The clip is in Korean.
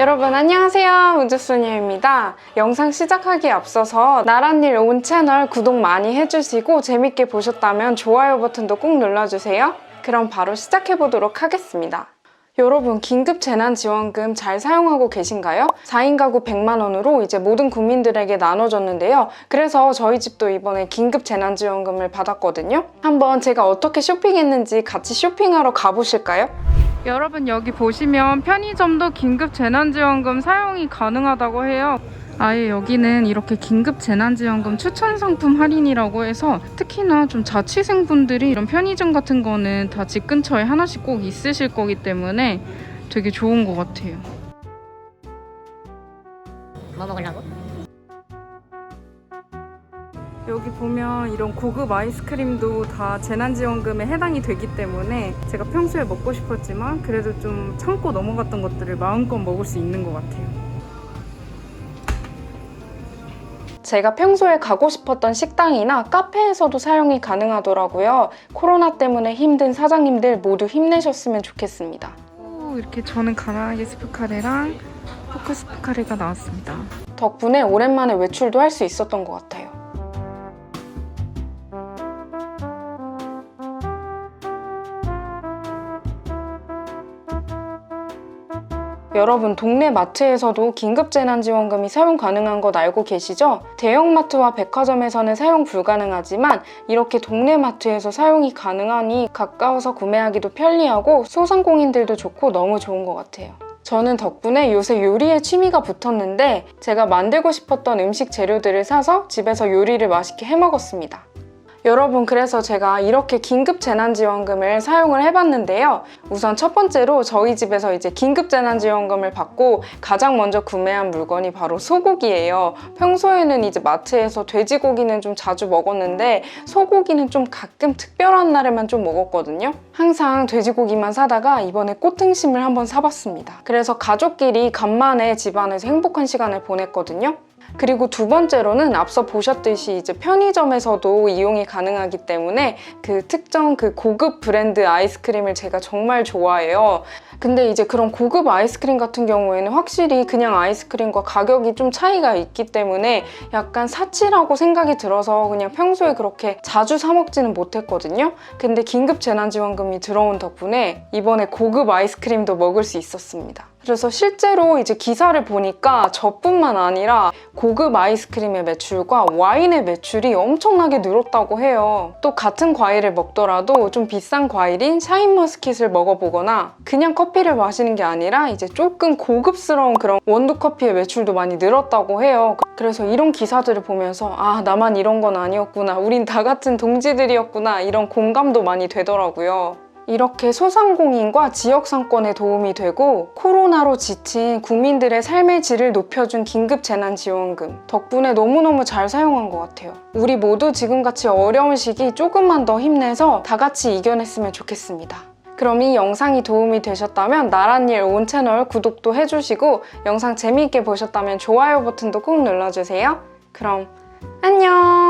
여러분 안녕하세요 우주소녀입니다 영상 시작하기에 앞서서 나란일 온 채널 구독 많이 해주시고 재밌게 보셨다면 좋아요 버튼도 꼭 눌러주세요 그럼 바로 시작해보도록 하겠습니다 여러분 긴급 재난 지원금 잘 사용하고 계신가요? 4인 가구 100만 원으로 이제 모든 국민들에게 나눠줬는데요. 그래서 저희 집도 이번에 긴급 재난 지원금을 받았거든요. 한번 제가 어떻게 쇼핑했는지 같이 쇼핑하러 가보실까요? 여러분 여기 보시면 편의점도 긴급 재난지원금 사용이 가능하다고 해요. 아예 여기는 이렇게 긴급 재난지원금 추천 상품 할인이라고 해서 특히나 좀 자취생분들이 이런 편의점 같은 거는 다 집 근처에 하나씩 꼭 있으실 거기 때문에 되게 좋은 것 같아요. 뭐 먹으려고? 여기 보면 이런 고급 아이스크림도 다 재난지원금에 해당이 되기 때문에 제가 평소에 먹고 싶었지만 그래도 좀 참고 넘어갔던 것들을 마음껏 먹을 수 있는 것 같아요. 제가 평소에 가고 싶었던 식당이나 카페에서도 사용이 가능하더라고요. 코로나 때문에 힘든 사장님들 모두 힘내셨으면 좋겠습니다. 오, 이렇게 저는 가나게 스프카레랑 포크 스프카레가 나왔습니다. 덕분에 오랜만에 외출도 할 수 있었던 것 같아요. 여러분 동네 마트에서도 긴급재난지원금이 사용 가능한 것 알고 계시죠? 대형마트와 백화점에서는 사용 불가능하지만 이렇게 동네 마트에서 사용이 가능하니 가까워서 구매하기도 편리하고 소상공인들도 좋고 너무 좋은 것 같아요. 저는 덕분에 요새 요리에 취미가 붙었는데 제가 만들고 싶었던 음식 재료들을 사서 집에서 요리를 맛있게 해 먹었습니다. 여러분 그래서 제가 이렇게 긴급 재난지원금을 사용을 해봤는데요. 우선 첫 번째로 저희 집에서 이제 긴급 재난지원금을 받고 가장 먼저 구매한 물건이 바로 소고기예요. 평소에는 이제 마트에서 돼지고기는 좀 자주 먹었는데 소고기는 좀 가끔 특별한 날에만 좀 먹었거든요. 항상 돼지고기만 사다가 이번에 꽃등심을 한번 사봤습니다. 그래서 가족끼리 간만에 집안에서 행복한 시간을 보냈거든요. 그리고 두 번째로는 앞서 보셨듯이 이제 편의점에서도 이용이 가능하기 때문에 그 특정 그 고급 브랜드 아이스크림을 제가 정말 좋아해요. 근데 이제 그런 고급 아이스크림 같은 경우에는 확실히 그냥 아이스크림과 가격이 좀 차이가 있기 때문에 약간 사치라고 생각이 들어서 그냥 평소에 그렇게 자주 사 먹지는 못했거든요. 근데 긴급 재난지원금이 들어온 덕분에 이번에 고급 아이스크림도 먹을 수 있었습니다. 그래서 실제로 이제 기사를 보니까 저뿐만 아니라 고급 아이스크림의 매출과 와인의 매출이 엄청나게 늘었다고 해요. 또 같은 과일을 먹더라도 좀 비싼 과일인 샤인머스킷을 먹어보거나 그냥 커피를 마시는 게 아니라 이제 조금 고급스러운 그런 원두 커피의 매출도 많이 늘었다고 해요. 그래서 이런 기사들을 보면서 아 나만 이런 건 아니었구나. 우린 다 같은 동지들이었구나. 이런 공감도 많이 되더라고요. 이렇게 소상공인과 지역 상권에 도움이 되고 코로나로 지친 국민들의 삶의 질을 높여준 긴급 재난 지원금 덕분에 너무너무 잘 사용한 것 같아요. 우리 모두 지금같이 어려운 시기 조금만 더 힘내서 다 같이 이겨냈으면 좋겠습니다. 그럼 이 영상이 도움이 되셨다면 나란일 온 채널 구독도 해주시고 영상 재미있게 보셨다면 좋아요 버튼도 꼭 눌러주세요. 그럼 안녕!